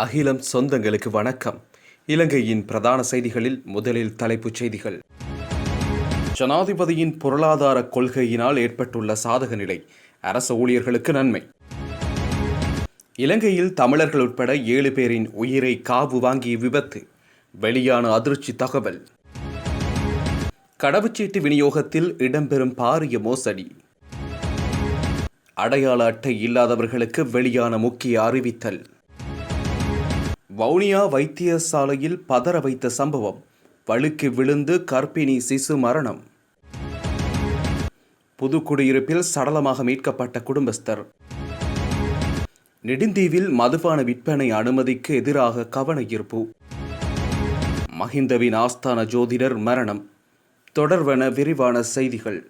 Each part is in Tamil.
அகிலம் சொந்தங்களுக்கு வணக்கம். இலங்கையின் பிரதான செய்திகளில் முதலில் தலைப்புச் செய்திகள். ஜனாதிபதியின் பொருளாதார கொள்கையினால் ஏற்பட்டுள்ள சாதக நிலை அரசு ஊழியர்களுக்கு நன்மை. இலங்கையில் தமிழர்கள் உட்பட ஏழு பேரின் உயிரை காவு வாங்கிய விபத்து. வெளியான அதிர்ச்சி தகவல். கடவுச்சீட்டு விநியோகத்தில் இடம்பெறும் பாரிய மோசடி. அடையாள அட்டை இல்லாதவர்களுக்கு வெளியான முக்கிய அறிவித்தல். வவுனியா வைத்தியசாலையில் பதற வைத்த சம்பவம். வழுக்கி விழுந்து கர்ப்பிணி சிசு மரணம். புதுக்குடியிருப்பில் சடலமாக மீட்கப்பட்ட குடும்பஸ்தர். நெடுந்தீவில் மதுபான விற்பனை அனுமதிக்கு எதிராக கவன ஈர்ப்பு. மஹிந்தவின் ஆஸ்தான ஜோதிடர் மரணம். தொடர்வன விரிவான செய்திகள்.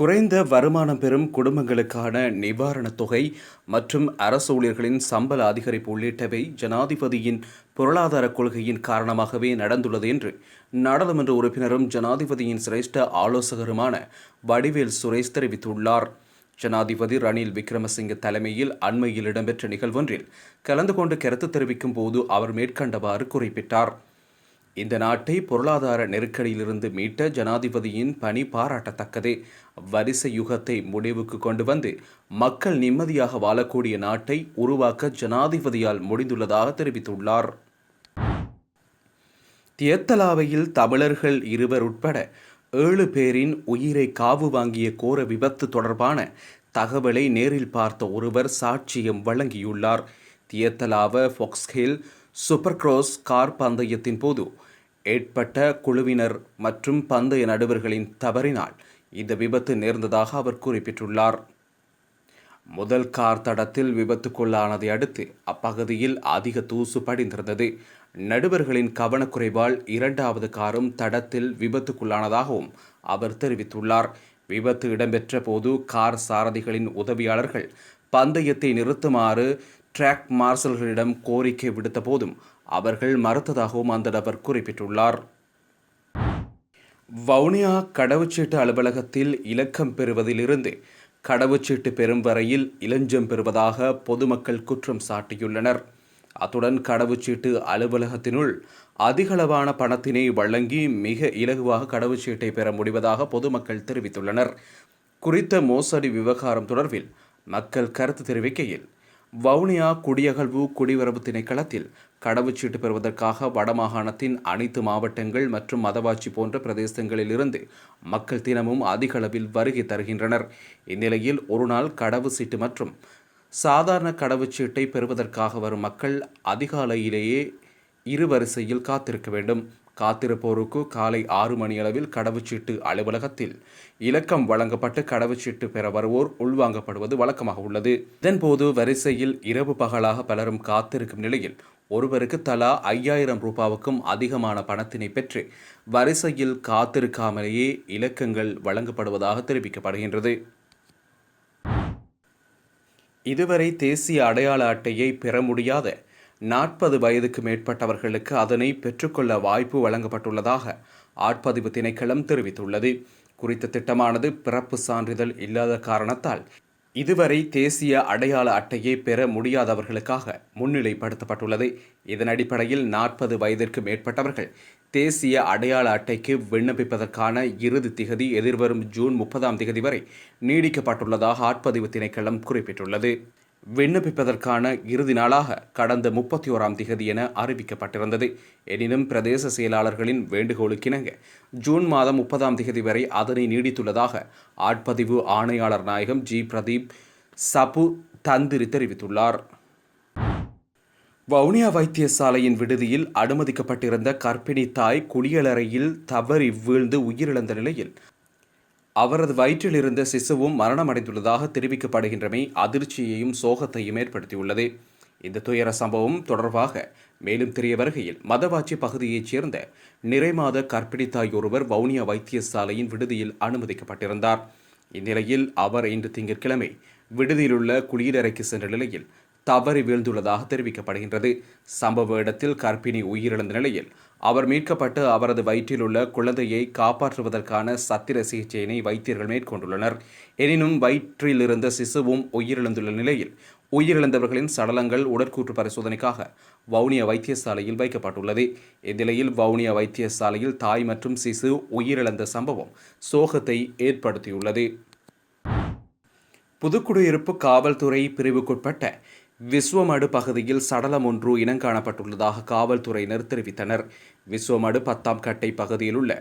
குறைந்த வருமானம் பெறும் குடும்பங்களுக்கான நிவாரணத் தொகை மற்றும் அரசு ஊழியர்களின் சம்பள அதிகரிப்பு உள்ளிட்டவை ஜனாதிபதியின் பொருளாதார கொள்கையின் காரணமாகவே நடந்துள்ளது என்று நாடாளுமன்ற உறுப்பினரும் ஜனாதிபதியின் சிரேஷ்ட ஆலோசகருமான வடிவேல் சுரேஷ் தெரிவித்துள்ளார். ஜனாதிபதி ரணில் விக்ரமசிங்க தலைமையில் அண்மையில் இடம்பெற்ற நிகழ்வொன்றில் கலந்து கொண்டு கருத்து தெரிவிக்கும் போது அவர் மேற்கண்டவாறு குறிப்பிட்டார். இந்த நாட்டை பொருளாதார நெருக்கடியிலிருந்து மீட்ட ஜனாதிபதியின் பணி பாராட்டத்தக்கதே. வரிசை யுகத்தை முடிவுக்கு கொண்டு வந்து மக்கள் நிம்மதியாக வாழக்கூடிய நாட்டை உருவாக்க ஜனாதிபதியால் முடிந்துள்ளதாக தெரிவித்துள்ளார். தியத்தலாவையில் தமிழர்கள் இருவர் உட்பட ஏழு பேரின் உயிரை காவு வாங்கிய கோர விபத்து தொடர்பான தகவலை நேரில் பார்த்த ஒருவர் சாட்சியம் வழங்கியுள்ளார். Diyatalawa Foxhill super cross car பந்தயத்தின் போது ஏற்பட்ட குழுவினர் மற்றும் பந்தய நடுவர்களின் தவறினால் இந்த விபத்து நேர்ந்ததாக அவர் குறிப்பிட்டுள்ளார். முதல் கார் தடத்தில் விபத்துக்குள்ளானதை அடுத்து அப்பகுதியில் அதிக தூசு படிந்திருந்தது. நடுவர்களின் கவனக்குறைவால் இரண்டாவது காரும் தடத்தில் விபத்துக்குள்ளானதாகவும் அவர் தெரிவித்துள்ளார். விபத்து இடம்பெற்ற போது கார் சாரதிகளின் உதவியாளர்கள் பந்தயத்தை நிறுத்துமாறு ட்ராக் மார்ஷல்களிடம் கோரிக்கை விடுத்த போதும் அவர்கள் மறுத்ததாகவும் அந்த நபர் குறிப்பிட்டுள்ளார். வவுனியா கடவுச்சீட்டு அலுவலகத்தில் இலக்கம் பெறுவதிலிருந்து கடவுச்சீட்டு பெறும் வரையில் இளஞ்சம் பெறுவதாக பொதுமக்கள் குற்றம் சாட்டியுள்ளனர். அத்துடன் கடவுச்சீட்டு அலுவலகத்தினுள் அதிகளவான பணத்தினை வழங்கி மிக இலகுவாக கடவுச்சீட்டை பெற முடிவதாக பொதுமக்கள் தெரிவித்துள்ளனர். குறித்த மோசடி விவகாரம் தொடர்பில் மக்கள் கருத்து தெரிவிக்கையில் வவுனியா குடியகழ்வு குடிவரவு திணைக்களத்தில் கடவுச்சீட்டு பெறுவதற்காக வடமாகாணத்தின் அனைத்து மாவட்டங்கள் மற்றும் மதவாச்சி போன்ற பிரதேசங்களிலிருந்து மக்கள் தினமும் அதிக அளவில் வருகை தருகின்றனர். இந்நிலையில் ஒருநாள் கடவு சீட்டு மற்றும் சாதாரண கடவுச்சீட்டை பெறுவதற்காக வரும் மக்கள் அதிகாலையிலேயே இரு வரிசையில் காத்திருக்க வேண்டும். காத்திருப்போருக்கு காலை ஆறு மணியளவில் கடவுச்சீட்டு அலுவலகத்தில் இலக்கம் வழங்கப்பட்டு கடவுச்சீட்டு பெற வருவோர் உள்வாங்கப்படுவது வழக்கமாக உள்ளது. இதன்போது வரிசையில் இரவு பகலாக பலரும் காத்திருக்கும் நிலையில் ஒருவருக்கு தலா ஐயாயிரம் ரூபாவுக்கும் அதிகமான பணத்தினை பெற்று வரிசையில் காத்திருக்காமலேயே இலக்கங்கள் வழங்கப்படுவதாக தெரிவிக்கப்படுகின்றது. இதுவரை தேசிய அடையாள அட்டையை பெற முடியாத நாற்பது வயதுக்கு மேற்பட்டவர்களுக்கு அதனை பெற்றுக்கொள்ள வாய்ப்பு வழங்கப்பட்டுள்ளதாக ஆட்பதிவு திணைக்களம் தெரிவித்துள்ளது. குறித்த திட்டமானது பிறப்பு சான்றிதழ் இல்லாத காரணத்தால் இதுவரை தேசிய அடையாள அட்டையை பெற முடியாதவர்களுக்காக முன்னிலைப்படுத்தப்பட்டுள்ளது. இதன் அடிப்படையில் நாற்பது வயதிற்கு மேற்பட்டவர்கள் தேசிய அடையாள அட்டைக்கு விண்ணப்பிப்பதற்கான இறுதி திகதி எதிர்வரும் ஜூன் முப்பதாம் திகதி வரை நீடிக்கப்பட்டுள்ளதாக ஆட்பதிவு திணைக்களம் குறிப்பிட்டுள்ளது. விண்ணப்பிப்பதற்கான இறுதி நாளாக கடந்த முப்பத்தி ஓராம் திகதி என அறிவிக்கப்பட்டிருந்தது. எனினும் பிரதேச செயலாளர்களின் வேண்டுகோளுக்கிணங்க ஜூன் மாதம் முப்பதாம் திகதி வரை அதனை நீடித்துள்ளதாக ஆட்பதிவு ஆணையாளர் நாயகம் ஜி. பிரதீப் சபு தந்திரி தெரிவித்துள்ளார். வவுனியா வைத்தியசாலையின் விடுதியில் அனுமதிக்கப்பட்டிருந்த கர்ப்பிணி தாய் குளியலறையில் தவறி வீழ்ந்து உயிரிழந்த நிலையில் அவரது வயிற்றில் இருந்த சிசுவும் மரணமடைந்துள்ளதாக தெரிவிக்கப்படுகின்றமை அதிர்ச்சியையும் சோகத்தையும் ஏற்படுத்தியுள்ளது. இந்த துயர சம்பவம் தொடர்பாக மேலும் தெரிய வருகையில் மதவாச்சி பகுதியைச் சேர்ந்த நிறைமாத கற்பிணித்தாய் ஒருவர் வவுனியா வைத்தியசாலையின் விடுதியில் அனுமதிக்கப்பட்டிருந்தார். இந்நிலையில் அவர் இன்று திங்கட்கிழமை விடுதியிலுள்ள குளியலறைக்கு சென்ற நிலையில் தவறி வீழ்ந்துள்ளதாக தெரிவிக்கப்படுகின்றது. சம்பவ இடத்தில் கர்ப்பிணி உயிரிழந்த நிலையில் அவர் மீட்கப்பட்டு அவரது வயிற்றில் உள்ள குழந்தையை காப்பாற்றுவதற்கான சத்திர சிகிச்சையினை வைத்தியர்கள் மேற்கொண்டுள்ளனர். எனினும் வயிற்றிலிருந்த சிசுவும் உயிரிழந்துள்ள நிலையில் உயிரிழந்தவர்களின் சடலங்கள் உடற்கூற்று பரிசோதனைக்காக வவுனியா வைத்தியசாலையில் வைக்கப்பட்டுள்ளது. இந்நிலையில் வவுனியா வைத்தியசாலையில் தாய் மற்றும் சிசு உயிரிழந்த சம்பவம் சோகத்தை ஏற்படுத்தியுள்ளது. புதுக்குடியிருப்பு காவல்துறை பிரிவுக்குட்பட்ட விஸ்வமடு பகுதியில் சடலம் ஒன்று இனங்காணப்பட்டுள்ளதாக காவல்துறையினர் தெரிவித்தனர். விஸ்வமடு பத்தாம் கட்டை பகுதியில் உள்ள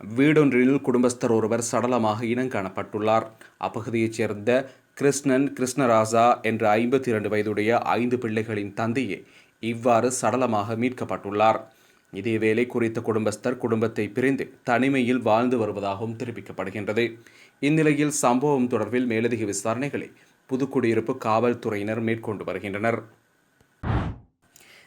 வீடொன்றில் குடும்பஸ்தர் ஒருவர் சடலமாக இனங்காணப்பட்டுள்ளார் அப்பகுதியைச் சேர்ந்த கிருஷ்ணன் கிருஷ்ணராஜா என்ற ஐம்பத்தி இரண்டு வயதுடைய ஐந்து பிள்ளைகளின் தந்தையே இவ்வாறு சடலமாக மீட்கப்பட்டுள்ளார். இதேவேளை குறித்த குடும்பஸ்தர் குடும்பத்தை பிரிந்து தனிமையில் வாழ்ந்து வருவதாகவும் தெரிவிக்கப்படுகின்றது. இந்நிலையில் சம்பவம் தொடர்பில் மேலதிக விசாரணைகளை புதுக்குடியிருப்பு காவல்துறையினர் மேற்கொண்டு வருகின்றனர்.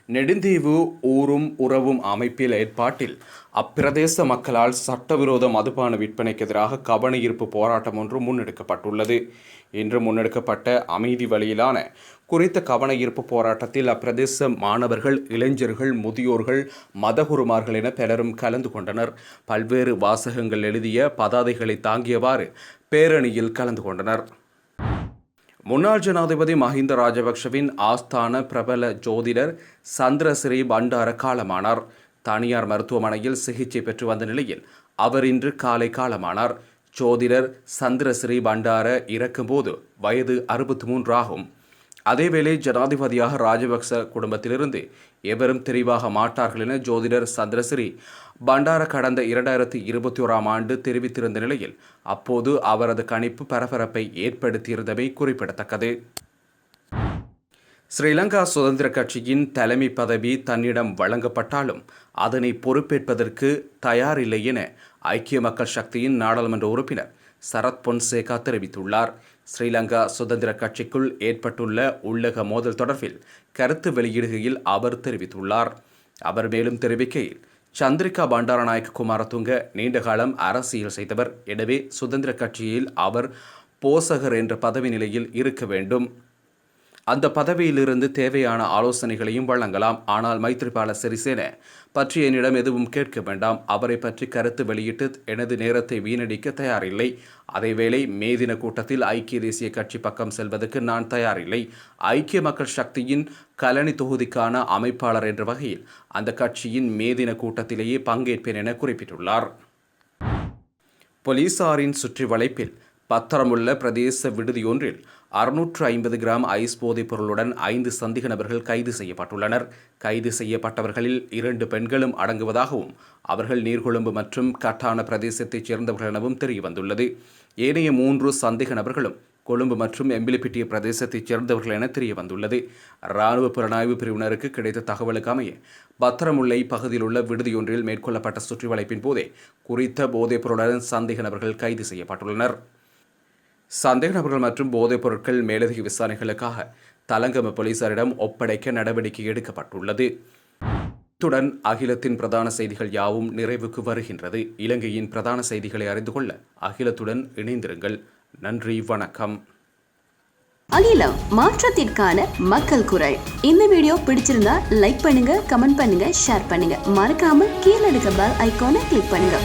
நெடுந்தீவு ஊரும் உறவும் அமைப்பில் ஏற்பாட்டில் அப்பிரதேச மக்களால் சட்டவிரோத மதுபான விற்பனைக்கு எதிராக கவனஈர்ப்பு போராட்டம் ஒன்று முன்னெடுக்கப்பட்டுள்ளது. இன்று முன்னெடுக்கப்பட்ட அமைதி வழியிலான குறித்த கவனஈர்ப்பு போராட்டத்தில் அப்பிரதேச மாணவர்கள் இளைஞர்கள் முதியோர்கள் மதகுருமார்கள் என பலரும் கலந்து கொண்டனர். பல்வேறு வாசகங்கள் எழுதிய பதாதைகளை தாங்கியவாறு பேரணியில் கலந்து கொண்டனர். முன்னாள் ஜனாதிபதி மஹிந்த ராஜபக்ஷவின் ஆஸ்தான பிரபல ஜோதிடர் சந்திரசிறி பண்டார காலமானார். தனியார் மருத்துவமனையில் சிகிச்சை பெற்று வந்த நிலையில் அவர் இன்று காலை காலமானார். ஜோதிடர் சந்திரசிறி பண்டார இறக்கும்போது வயது அறுபத்தி மூன்று ஆகும் அதேவேளை ஜனாதிபதியாக ராஜபக்ச குடும்பத்திலிருந்து எவரும் தெரிவாக மாட்டார்கள் என ஜோதிடர் சந்திரசிறி பண்டார கடந்த இரண்டாயிரத்தி இருபத்தி ஓராம் ஆண்டு தெரிவித்திருந்த நிலையில் அப்போது அவரது கணிப்பு பரபரப்பை ஏற்படுத்தியிருந்தமை குறிப்பிடத்தக்கது. ஸ்ரீலங்கா சுதந்திர கட்சியின் தலைமை பதவி தன்னிடம் வழங்கப்பட்டாலும் அதனை பொறுப்பேற்பதற்கு தயாரில்லை என ஐக்கிய மக்கள் சக்தியின் நாடாளுமன்ற உறுப்பினர் சரத் பொன்சேகா தெரிவித்துள்ளார். ஸ்ரீலங்கா சுதந்திர கட்சிக்குள் ஏற்பட்டுள்ள உள்ளக மோதல் தொடர்பில் கருத்து வெளியிடுகையில் அவர் தெரிவித்துள்ளார். அவர் மேலும் தெரிவிக்கையில் சந்திரிகா பண்டாரநாயக்க குமாரதுங்க நீண்ட காலம் அரசியல் செய்தவர். எனவே சுதந்திர கட்சியில் அவர் போசகர் என்ற பதவி நிலையில் இருக்க வேண்டும். அந்த பதவியிலிருந்து தேவையான ஆலோசனைகளையும் வழங்கலாம். ஆனால் மைத்ரிபால சிறிசேன பற்றி என்னிடம் எதுவும் கேட்க வேண்டாம். அவரை பற்றி கருத்து வெளியிட்டு எனது நேரத்தை வீணடிக்க தயாரில்லை. அதேவேளை மே தின கூட்டத்தில் ஐக்கிய தேசிய கட்சி பக்கம் செல்வதற்கு நான் தயாரில்லை. ஐக்கிய மக்கள் சக்தியின் கலனி தொகுதிக்கான அமைப்பாளர் என்ற வகையில் அந்த கட்சியின் மே தின கூட்டத்திலேயே பங்கேற்பேன் என குறிப்பிட்டுள்ளார். போலீசாரின் சுற்றி வளைப்பில் பத்திரமுள்ள பிரதேச விடுதியொன்றில் அறுநூற்று ஐம்பது கிராம் ஐஸ் போதைப் பொருளுடன் ஐந்து சந்தேக நபர்கள் கைது செய்யப்பட்டுள்ளனர். கைது செய்யப்பட்டவர்களில் இரண்டு பெண்களும் அடங்குவதாகவும் அவர்கள் நீர்கொழும்பு மற்றும் கட்டான பிரதேசத்தைச் சேர்ந்தவர்கள் எனவும் தெரியவந்துள்ளது. ஏனைய மூன்று சந்தேக நபர்களும் கொழும்பு மற்றும் எம்பிலிப்பிட்டிய பிரதேசத்தைச் சேர்ந்தவர்கள் என தெரிய வந்துள்ளது இராணுவ புலனாய்வு பிரிவினருக்கு கிடைத்த தகவலுக்கமைய பத்திரமுல்லை பகுதியில் உள்ள விடுதியொன்றில் மேற்கொள்ளப்பட்ட சுற்றிவளைப்பின் போதே குறித்த போதைப் பொருளுடன் சந்தேக நபர்கள் கைது செய்யப்பட்டுள்ளனர். சந்தேக நபர்கள் மற்றும் போதைப் பொருட்கள் மேலதிக விசாரணைகளுக்காக தலங்கம போலீசாரிடம் ஒப்படைக்க நடவடிக்கை எடுக்கப்பட்டுள்ளது. இத்துடன் அகிலத்தின் பிரதான செய்திகள் யாவும் நிறைவுக்கு வருகின்றது. இலங்கையின் பிரதான செய்திகளை அறிந்து கொள்ள அகிலத்துடன் இணைந்திருங்கள். நன்றி வணக்கம். அகிலம் மாற்றத்திற்கான மக்கள் குரல். இந்த வீடியோ பிடிச்சிருந்தா லைக் பண்ணுங்க கமெண்ட் பண்ணுங்க ஷேர் பண்ணுங்க. மறக்காம கீழே இருக்க பெல் ஐகானை கிளிக் பண்ணுங்க.